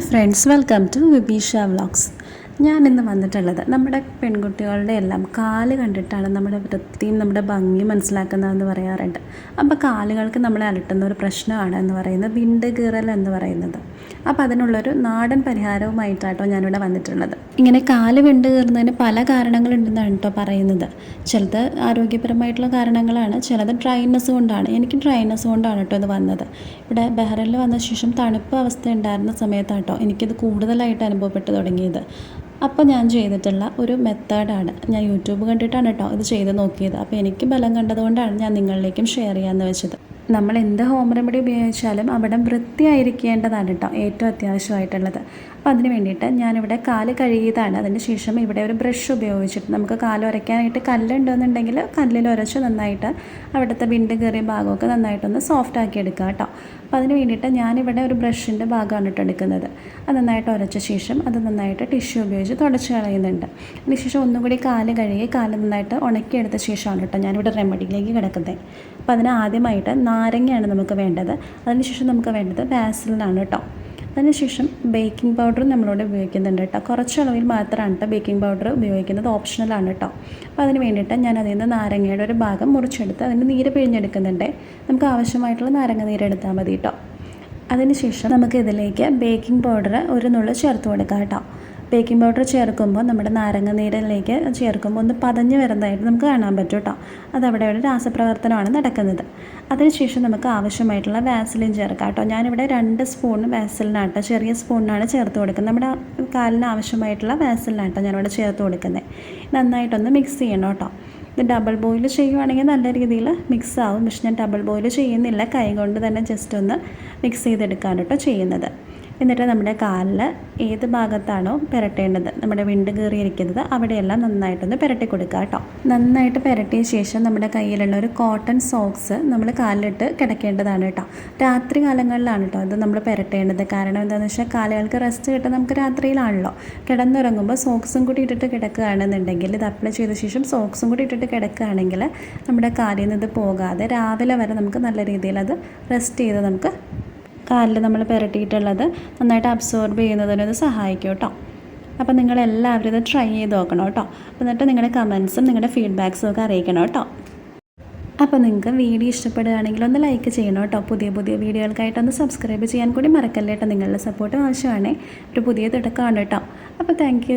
friends welcome to Vibeesha vlogs ഞാൻ ഇന്ന് വന്നിട്ടുള്ളത് നമ്മുടെ പെൺകുട്ടികളുടെ എല്ലാം കാൽ കണ്ടിട്ടാണ് നമ്മുടെ വൃത്തിയും നമ്മുടെ ഭംഗിയും മനസ്സിലാക്കുന്നതെന്ന് പറയാറുണ്ട്. അപ്പോൾ കാലുകൾക്ക് നമ്മളെ അലട്ടുന്ന ഒരു പ്രശ്നമാണ് എന്ന് പറയുന്നത് വിണ്ട് കീറൽ എന്ന് പറയുന്നത്. അപ്പോൾ അതിനുള്ളൊരു നാടൻ പരിഹാരവുമായിട്ടാട്ടോ ഞാനിവിടെ വന്നിട്ടുള്ളത്. ഇങ്ങനെ കാൽ വിണ്ട് കീറുന്നതിന് പല കാരണങ്ങളുണ്ടെന്നാണ് കേട്ടോ പറയുന്നത്. ചിലത് ആരോഗ്യപരമായിട്ടുള്ള കാരണങ്ങളാണ് ചിലത് ഡ്രൈനെസ് കൊണ്ടാണ്. എനിക്ക് ഡ്രൈനെസ് കൊണ്ടാണ് കേട്ടോ ഇത് വന്നത്. ഇവിടെ ബഹ്റൈനിൽ വന്ന ശേഷം തണുപ്പ് അവസ്ഥ ഉണ്ടായിരുന്ന സമയത്താട്ടോ എനിക്കിത് കൂടുതലായിട്ട് അനുഭവപ്പെട്ടു തുടങ്ങിയത്. അപ്പോൾ ഞാൻ ചെയ്തിട്ടുള്ള ഒരു മെത്തേഡാണ്. ഞാൻ യൂട്യൂബ് കണ്ടിട്ടാണ് കേട്ടോ ഇത് ചെയ്ത് നോക്കിയത്. അപ്പോൾ എനിക്ക് ബലം കണ്ടതുകൊണ്ടാണ് ഞാൻ നിങ്ങളിലേക്കും ഷെയർ ചെയ്യാമെന്ന് വെച്ചത്. നമ്മൾ എന്ത് ഹോം റെമഡി ഉപയോഗിച്ചാലും അവിടെ വൃത്തിയായിരിക്കേണ്ടതാണ് കേട്ടോ ഏറ്റവും അത്യാവശ്യമായിട്ടുള്ളത്. അപ്പോൾ അതിന് വേണ്ടിയിട്ട് ഞാനിവിടെ കാൽ കഴുകിയതാണ്. അതിന് ശേഷം ഇവിടെ ഒരു ബ്രഷ് ഉപയോഗിച്ചിട്ട് നമുക്ക് കാൽ ഉരയ്ക്കാനായിട്ട് കല്ലുണ്ടെന്നുണ്ടെങ്കിൽ കല്ലിൽ ഉരച്ച് നന്നായിട്ട് അവിടുത്തെ വിണ്ട് കയറിയ ഭാഗമൊക്കെ നന്നായിട്ടൊന്ന് സോഫ്റ്റ് ആക്കി എടുക്കുക കേട്ടോ. അപ്പോൾ അതിന് വേണ്ടിയിട്ട് ഞാനിവിടെ ഒരു ബ്രഷിന്റെ ഭാഗമാണ് ഇട്ട് എടുക്കുന്നത്. അത് നന്നായിട്ട് ഉരച്ച ശേഷം അത് നന്നായിട്ട് ടിഷ്യൂ ഉപയോഗിച്ച് തുടച്ച് കളയുന്നുണ്ട്. അതിന് ശേഷം ഒന്നും കൂടി കാൽ കഴുകി കാൽ നന്നായിട്ട് ഉണക്കിയെടുത്ത ശേഷമാണ് കേട്ടോ ഞാനിവിടെ റെമഡിയിലേക്ക് കിടക്കുന്നത്. അപ്പോൾ അതിന് ആദ്യമായിട്ട് നാരങ്ങയാണ് നമുക്ക് വേണ്ടത്. അതിനുശേഷം നമുക്ക് വേണ്ടത് ബാസിലിനാണ് കേട്ടോ. അതിനുശേഷം ബേക്കിംഗ് പൗഡർ നമ്മളിവിടെ ഉപയോഗിക്കുന്നുണ്ട് കേട്ടോ കുറച്ച് അളവിൽ മാത്രമാണ് കേട്ടോ ബേക്കിംഗ് പൗഡർ ഉപയോഗിക്കുന്നത് ഓപ്ഷണലാണ് കേട്ടോ അപ്പോൾ അതിന് വേണ്ടിയിട്ട് ഞാൻ അതിൽ നിന്ന് നാരങ്ങയുടെ ഒരു ഭാഗം മുറിച്ചെടുത്ത് അതിന്റെ നീര് പിഴിഞ്ഞെടുക്കുന്നുണ്ട്. നമുക്ക് ആവശ്യമായിട്ടുള്ള നാരങ്ങ നീര് എടുത്താൽ മതി കേട്ടോ അതിനുശേഷം നമുക്ക് ഇതിലേക്ക് ബേക്കിംഗ് പൗഡർ ഒരു നുള്ളു ചേർത്ത് കൊടുക്കാം കേട്ടോ ബേക്കിംഗ് പൗഡർ ചേർക്കുമ്പോൾ നമ്മുടെ നാരങ്ങ നീരിലേക്ക് ചേർക്കുമ്പോൾ ഒന്ന് പതഞ്ഞ് വരുന്നതായിട്ട് നമുക്ക് കാണാൻ പറ്റും കേട്ടോ. അതവിടെ ഒരു രാസപ്രവർത്തനമാണ് നടക്കുന്നത്. അതിനുശേഷം നമുക്ക് ആവശ്യമായിട്ടുള്ള വാസലിൻ ചേർക്കാം കേട്ടോ. ഞാനിവിടെ രണ്ട് സ്പൂൺ വാസലിനാട്ടോ ചെറിയ സ്പൂണിനാണ് ചേർത്ത് കൊടുക്കുന്നത്. നമ്മുടെ കാലിന് ആവശ്യമായിട്ടുള്ള വാസലിനാട്ടോ ഞാനിവിടെ ചേർത്ത് കൊടുക്കുന്നത്. നന്നായിട്ടൊന്ന് മിക്സ് ചെയ്യണം കേട്ടോ. ഇത് ഡബിൾ ബോയിൽ ചെയ്യുവാണെങ്കിൽ നല്ല രീതിയിൽ മിക്സ് ആവും. പക്ഷെ ഞാൻ ഡബിൾ ബോയിൽ ചെയ്യുന്നില്ല. കൈ കൊണ്ട് തന്നെ ജസ്റ്റ് ഒന്ന് മിക്സ് ചെയ്തെടുക്കാണ് കേട്ടോ ചെയ്യുന്നത്. എന്നിട്ട് നമ്മുടെ കാലിൽ ഏത് ഭാഗത്താണോ പുരട്ടേണ്ടത് നമ്മുടെ വിണ്ട് കയറിയിരിക്കുന്നത് അവിടെയെല്ലാം നന്നായിട്ടൊന്ന് പുരട്ടി കൊടുക്കുക കേട്ടോ. നന്നായിട്ട് പുരട്ടിയ ശേഷം നമ്മുടെ കയ്യിലുള്ള ഒരു കോട്ടൺ സോക്സ് നമ്മൾ കാലിലിട്ട് കിടക്കേണ്ടതാണ് കേട്ടോ. രാത്രി കാലങ്ങളിലാണ് കേട്ടോ ഇത് നമ്മൾ പുരട്ടേണ്ടത്. കാരണം എന്താണെന്ന് വെച്ചാൽ കാലുകൾക്ക് റെസ്റ്റ് കിട്ടാൻ നമുക്ക് രാത്രിയിലാണല്ലോ. കിടന്നുറങ്ങുമ്പോൾ സോക്സും കൂടി ഇട്ടിട്ട് കിടക്കുകയാണെന്നുണ്ടെങ്കിൽ ഇത് അപ്ലൈ ചെയ്ത ശേഷം സോക്സും കൂടി ഇട്ടിട്ട് കിടക്കുകയാണെങ്കിൽ നമ്മുടെ കാലിൽ നിന്ന് ഇത് പോകാതെ രാവിലെ വരെ നമുക്ക് നല്ല രീതിയിൽ അത് റെസ്റ്റ് ചെയ്ത് നമുക്ക് കാലിൽ നമ്മൾ പുരട്ടിയിട്ടുള്ളത് നന്നായിട്ട് അബ്സോർബ് ചെയ്യുന്നതിനത് സഹായിക്കും കേട്ടോ അപ്പോൾ നിങ്ങളെല്ലാവരും ഇത് ട്രൈ ചെയ്ത് നോക്കണം കേട്ടോ എന്നിട്ട് നിങ്ങളുടെ കമൻസും നിങ്ങളുടെ ഫീഡ്ബാക്സും ഒക്കെ അറിയിക്കണം കേട്ടോ അപ്പോൾ നിങ്ങൾക്ക് വീഡിയോ ഇഷ്ടപ്പെടുകയാണെങ്കിൽ ഒന്ന് ലൈക്ക് ചെയ്യണം കേട്ടോ പുതിയ പുതിയ വീഡിയോകൾക്കായിട്ട് ഒന്ന് സബ്സ്ക്രൈബ് ചെയ്യാൻ കൂടി മറക്കല്ലേട്ടോ നിങ്ങളുടെ സപ്പോർട്ട് ആവശ്യമാണ്. ഒരു പുതിയ തുടക്കമാണ് കേട്ടോ അപ്പോൾ താങ്ക്